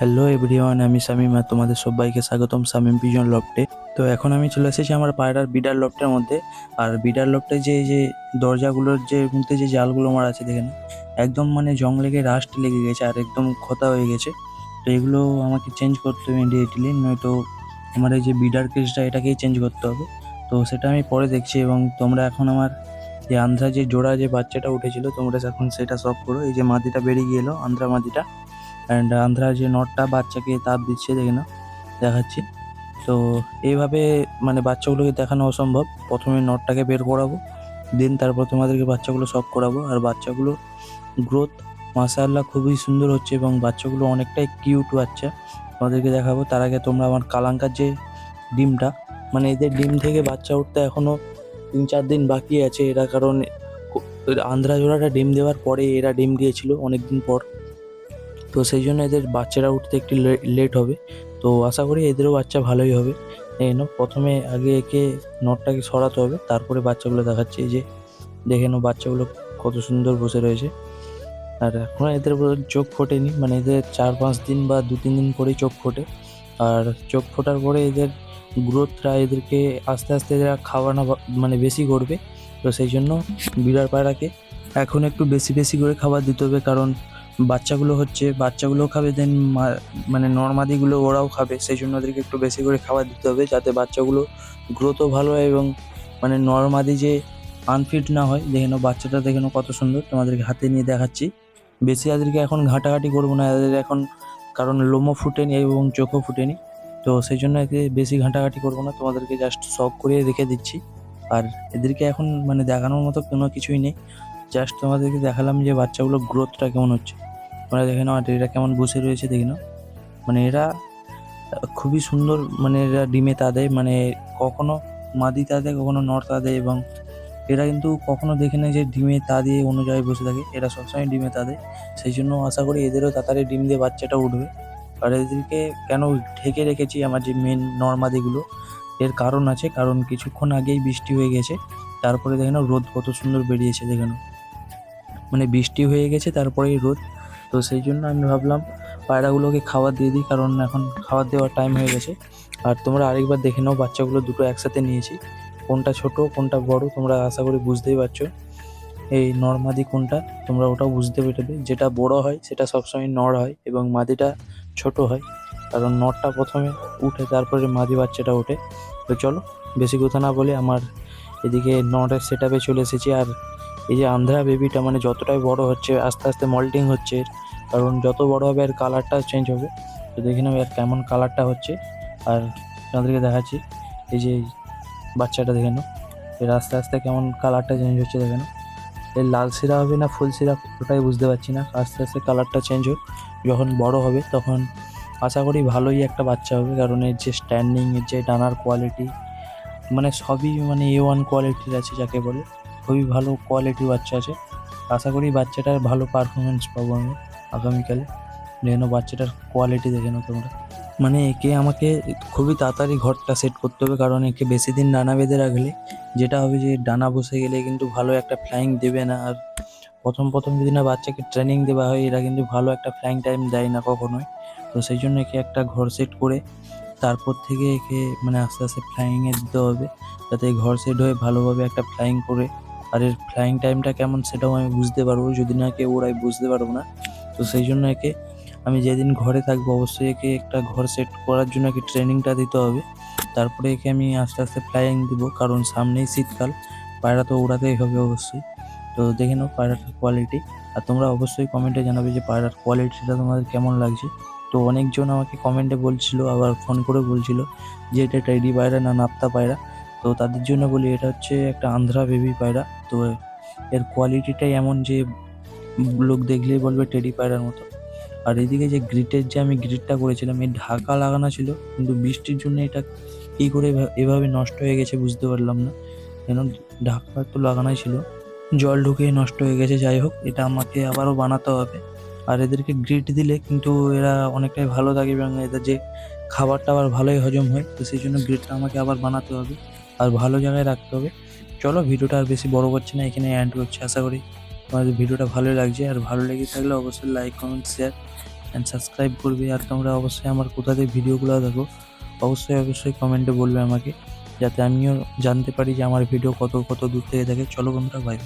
Hello everyone আমি শামিম আর তোমাদের সবাইকে স্বাগতম শামিম পিজন লফটে তো এখন আমি চলে এসেছি আমার পায়রার বিডার লফটের মধ্যে। আর বিডার লফটে যে যে দরজাগুলোর যে মধ্যে যে জালগুলো মারা আছে দেখেন একদম মানে জং লেগে রাস্ট লেগে গেছে, আর একদম খোতা হয়ে গেছে। তো এগুলো আমাকে চেঞ্জ করতে হবে ইমিডিয়েটলি নয়তো আমার এই যে বিডার কেসটা এটাকেই চেঞ্জ করতে হবে। তো সেটা আমি পরে দেখছি, এবং তোমরা এখন আমার যে আন্ধ্রা যে জোড়া যে বাচ্চাটা উঠেছিল, তোমরা এখন সেটা সব করো। এই যে মাদিটা বেরিয়ে গেল, আন্ধ্রা মাদিটা অ্যান্ড আন্ধ্রা যে নটটা বাচ্চাকে তাপ দিচ্ছে, দেখে না দেখাচ্ছি। তো এইভাবে মানে বাচ্চাগুলোকে দেখানো অসম্ভব। প্রথমে নটটাকে বের করাবো দেন তারপর তোমাদেরকে বাচ্চাগুলো সব করাবো। আর বাচ্চাগুলো গ্রোথ মাসাল্লাহ খুবই সুন্দর হচ্ছে এবং বাচ্চাগুলো অনেকটাই কিউট বাচ্চা। তোমাদেরকে দেখাবো, তার আগে তোমরা আমার কালাঙ্কার যে ডিমটা মানে এদের ডিম থেকে বাচ্চা উঠতে এখনও তিন চার দিন বাকি আছে। এরা কারণ আন্ধ্রা জোড়াটা ডিম দেওয়ার পরে এরা ডিম দিয়েছিল অনেক দিন পর। তো সেই জন্য এদের বাচ্চারা উঠতে একটু লেট হবে। তো আশা করি এদেরও বাচ্চা ভালোই হবে। এই নাও, প্রথমে আগে একে নটটাকে সরাতে হবে, তারপরে বাচ্চাগুলো দেখাচ্ছে। যে, দেখে নাও বাচ্চাগুলো কত সুন্দর বসে রয়েছে। আর এখনও এদের চোখ ফোটেনি মানে এদের চার পাঁচ দিন বা দু তিন দিন পরেই চোখ ফোটে। আর চোখ ফোটার পরে এদের গ্রোথটা এদেরকে আস্তে আস্তে এরা খাওয়ানো মানে বেশি করবে। তো সেই জন্য বিড়ার পায়রাকে এখন একটু বেশি বেশি করে খাবার দিতে হবে, কারণ বাচ্চাগুলো হচ্ছে বাচ্চাগুলো খাবে দেন মানে নর্মাদিগুলো ওরাও খাবে। সেই জন্য ওদেরকে একটু বেশি করে খাবার দিতে হবে, যাতে বাচ্চাগুলো গ্রোথও ভালো হয় এবং মানে নর্মাদি যে আনফিট না হয়, দেখে নাও বাচ্চাটা, দেখে নাও কত সুন্দর। তোমাদেরকে হাতে নিয়ে দেখাচ্ছি। বেশি এদেরকে এখন ঘাটাঘাটি করব না, এদের এখন কারণ লোমও ফুটেনি এবং চোখও ফুটেনি। তো সেই জন্য একে বেশি ঘাটাঘাটি করব না, তোমাদেরকে জাস্ট শখ করে রেখে দিচ্ছি। আর এদেরকে এখন মানে দেখানোর মতো কোনো কিছুই নেই। জাস্ট তোমাদেরকে দেখালাম যে বাচ্চাগুলো গ্রোথটা কেমন হচ্ছে। তোমরা দেখে নাও এরা কেমন বসে রয়েছে, দেখে নাও। মানে এরা খুবই সুন্দর মানে এরা ডিমে তা দেয় মানে কখনো মাদি তা দেয় কখনো নর তা দেয় এবং এরা কিন্তু কখনো দেখে না যে ডিমে তা দিয়ে অন্য জায়গায় বসে থাকে। এরা সবসময় ডিমে তা দেয় সেই জন্য আশা করি এদেরও তাড়াতাড়ি ডিম দিয়ে বাচ্চাটা উঠবে। আর এদেরকে কেন ঢেকে রেখেছি আমার যে মেন নর্মাদিগুলো এর কারণ আছে, কারণ কিছুক্ষণ আগেই বৃষ্টি হয়ে গেছে। তারপরে দেখে রোদ কত সুন্দর বেরিয়েছে, দেখে মানে বৃষ্টি হয়ে গেছে, তারপরেই রোদ। তো সেই জন্য আমি ভাবলাম পায়রাগুলোকে খাবার দিয়ে দিই, কারণ এখন খাবার দেওয়ার টাইম হয়ে গেছে। আর তোমরা আরেকবার দেখে নাও, বাচ্চাগুলো দুটো একসাথে নিয়েছি। কোনটা ছোট, কোনটা বড়, তোমরা আশা করি বুঝতেই পারছ। এই নর মাদি কোনটা, তোমরা ওটাও বুঝতে পেরেবে যেটা বড় হয়, সেটা সবসময় নর হয় এবং মাদিটা ছোট হয়। কারণ নরটা প্রথমে উঠে, তারপরে মাদি বাচ্চাটা ওঠে। তো চলো, বেশি কথা না বলে আমার এদিকে নরের সেট আপে চলে এসেছি। আর এই যে আন্ধ্রা বেবিটা মানে যতটাই বড় হচ্ছে, আস্তে আস্তে মল্টিং হচ্ছে কারণ যত বড় হবে এর কালারটা চেঞ্জ হবে। তো দেখে নেবে এর কেমন কালারটা হচ্ছে। আর আপনাদেরকে দেখাচ্ছি, এই যে বাচ্চাটা দেখে নাও, এর আস্তে আস্তে কেমন কালারটা চেঞ্জ হচ্ছে, দেখে নাও। এর লাল সিরা হবে না ফুল সিরা ওটাই বুঝতে পারছি না। আস্তে আস্তে কালারটা চেঞ্জ হোক, যখন বড় হবে তখন আশা করি ভালোই একটা বাচ্চা হবে, কারণ এর যে স্ট্যান্ডিং এর যে ডানার কোয়ালিটি মানে সবই মানে এ ওয়ান কোয়ালিটির আছে, যাকে বলে। খুবই ভালো কোয়ালিটির বাচ্চা আছে। আশা করি বাচ্চাটার ভালো পারফরমেন্স পাবো আমি আগামীকালে। যেন বাচ্চাটার কোয়ালিটি দেখে নাও তোমরা। মানে একে আমাকে খুবই তাড়াতাড়ি ঘরটা সেট করতে হবে, কারণ একে বেশি দিন ডানা বেঁধে রাখলে যেটা হবে যে ডানা বসে গেলে কিন্তু ভালো একটা ফ্লাইং দেবে না। আর প্রথম প্রথম যদি না বাচ্চাকে ট্রেনিং দেওয়া হয়, এরা কিন্তু ভালো একটা ফ্লাইং টাইম দেয় না কখনোই। তো সেই জন্য একে একটা ঘর সেট করে তারপর থেকে একে মানে আস্তে আস্তে ফ্লাইংয়ে দিতে হবে। যাতে ঘর সেট হয়ে ভালোভাবে একটা ফ্লাইং করে আর এর ফ্লাইং টাইমটা কেমন সেটাও আমি বুঝতে পারব, যদি না একে ওরাই বুঝতে পারব না। তো সেই জন্য একে আমি যেদিন ঘরে থাকব অবশ্যই একে একটা ঘর সেট করার জন্য একে ট্রেনিংটা দিতে হবে। তারপরে একে আমি আস্তে আস্তে ফ্লাইং দিব, কারণ সামনেই শীতকাল, পায়রা তো ওড়াতেই হবে অবশ্যই। তো দেখে নাও পায়রাটার কোয়ালিটি আর তোমরা অবশ্যই কমেন্টে জানাবে যে পায়রার কোয়ালিটিটা তোমাদের কেমন লাগছে। তো অনেকজন আমাকে কমেন্টে বলছিল, আবার ফোন করে বলছিল যে এটা টেডি পায়রা না নাপ্তা পায়রা। তো তাদের জন্য বলি, এটা হচ্ছে একটা আন্ধ্রা বেবি পায়রা। তো এর কোয়ালিটিটাই এমন যে, লোক দেখলেই বলবে টেডি পায়রার মতো। আর এদিকে যে গ্রিটের যে আমি গ্রিটটা করেছিলাম এই ঢাকা লাগানো ছিল, কিন্তু বৃষ্টির জন্য এটা কী করে এভাবে নষ্ট হয়ে গেছে বুঝতে পারলাম না। কেন ঢাকা তো লাগানোই ছিল। জল ঢুকে নষ্ট হয়ে গেছে, যাই হোক, এটা আমাকে আবারও বানাতে হবে। আর এদেরকে গ্রিট দিলে কিন্তু এরা অনেকটাই ভালো থাকে, এবং এদের যে খাবার টাবার ভালোই হজম হয়, তো সেই জন্য গ্রিটটা আমাকে আবার বানাতে হবে। আর ভালো জায়গায় রাখতে হবে। চলো, ভিডিওটা আর বেশি বড় করছে না এখানে অ্যান্ড করছে। আশা করি তোমাদের ভিডিওটা ভালো লাগছে। আর ভালো লেগে থাকলে অবশ্যই like comment share and subscribe করবে। আর তোমরা অবশ্যই আমার কোথা থেকে ভিডিওগুলো দেখো, অবশ্যই অবশ্যই কমেন্টে বলবে আমাকে, যাতে আমিও জানতে পারি যে আমার ভিডিও কত কত দূর থেকে থাকে চলো বন্ধুরা বাই